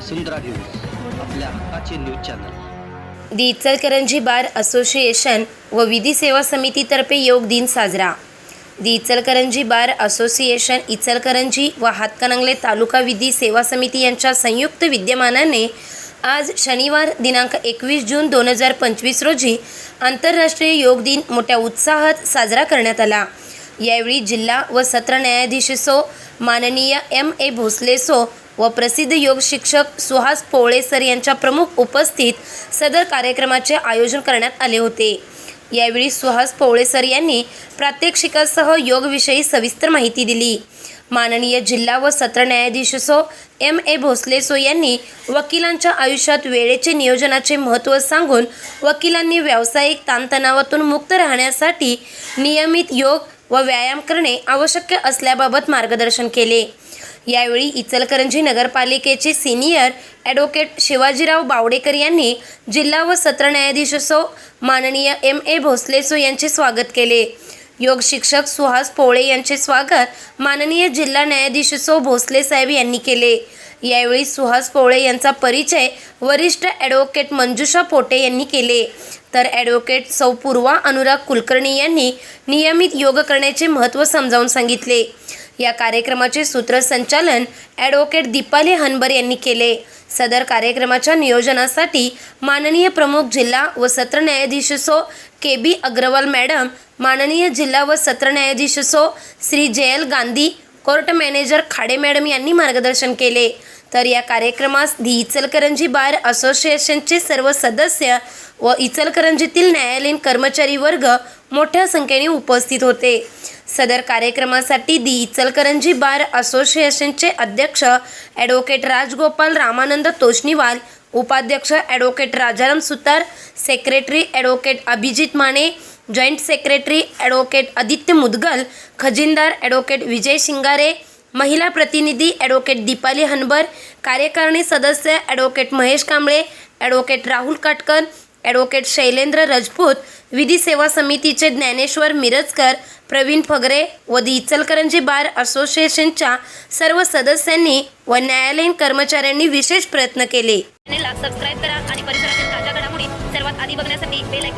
वसुंधरा news आपल्या हक्काचे news channel. The Ichalkaranji bar association व विधी सेवा समितीतर्फे योग दिन साजरा. The Ichalkaranji bar association Ichalkaranji व हातकणंगले तालुका विधी सेवा समिती यांच्या संयुक्त विद्यमानाने आज शनिवार दिनांक एकवीस जून दोन हजार पंचवीस रोजी आंतरराष्ट्रीय योग दिन मोठ्या उत्साहात साजरा करण्यात आला. यावेळी जिल्हा व सत्र न्यायाधीश सो माननीय एम ए भोसले सो व प्रसिद्ध योग शिक्षक सुहास पोळे सर यांच्या प्रमुख उपस्थित सदर कार्यक्रमाचे आयोजन करण्यात आले होते. यावेळी सुहास पोळे सर यांनी प्रात्यक्षिकासह योगविषयी सविस्तर माहिती दिली. माननीय जिल्हा व सत्र न्यायाधीश सो एम ए भोसले सो यांनी वकिलांच्या आयुष्यात वेळेचे नियोजनाचे महत्त्व सांगून वकिलांनी व्यावसायिक ताणतणावातून मुक्त राहण्यासाठी नियमित योग व व्यायाम करणे आवश्यक असल्याबाबत मार्गदर्शन केले. यावेळी इचलकरंजी नगरपालिकेचे सिनियर ॲडव्होकेट शिवाजीराव बावडेकर यांनी जिल्हा व सत्र न्यायाधीश सो माननीय एम ए भोसले सो यांचे स्वागत केले. योग शिक्षक सुहास पोळे यांचे स्वागत माननीय जिल्हा न्यायाधीश सो भोसले साहेब यांनी केले. यावेळी सुहास पोळे यांचा परिचय वरिष्ठ ॲडव्होकेट मंजुषा पोटे यांनी केले. तर ॲडव्होकेट सौ पूर्वा अनुराग कुलकर्णी यांनी नियमित योग करण्याचे महत्त्व समजावून सांगितले. या कार्यक्रमाचे सूत्रसंचालन ॲडव्होकेट दीपाली हनबर यांनी केले. सदर कार्यक्रमाच्या नियोजनासाठी माननीय प्रमुख जिल्हा व सत्र न्यायाधीश सो के बी अग्रवाल मॅडम माननीय जिल्हा व सत्र न्यायाधीश so Shri Jayal Gandhi court manager Khade madam यांनी मार्गदर्शन केले. तर या कार्यक्रमास दी इचलकरंजी बार असोसिएशनचे सर्व सदस्य व इचलकरंजीतील न्यायालयीन कर्मचारी वर्ग मोठ्या संख्येने उपस्थित होते. सदर कार्यक्रमासाठी दी इचलकरंजी बार असोसिएशनचे अध्यक्ष ॲडव्होकेट राजगोपाल रामानंद तोष्णीवाल उपाध्यक्ष advocate Rajaram Sutar secretary advocate Abhijit Mane joint secretary advocate Aditya Mudgal खजिनदार advocate Vijay Shingare महिला प्रतिनिधी ॲडव्होकेट दीपाली हनबर कार्यकारिणी सदस्य advocate Mahesh Kamble advocate Rahul Katkar advocate Shailendra Rajput विधी सेवा समितीचे ज्ञानेश्वर मिरजकर प्रवीण फगरे व दि इचलकरंजी बार असोसिएशनच्या सर्व सदस्यांनी व न्यायालयीन कर्मचाऱ्यांनी विशेष प्रयत्न केले. सबस्क्राईब करा आणि परिसरातील ताज्या घडामोडी सर्वात आधी बघण्यासाठी बेल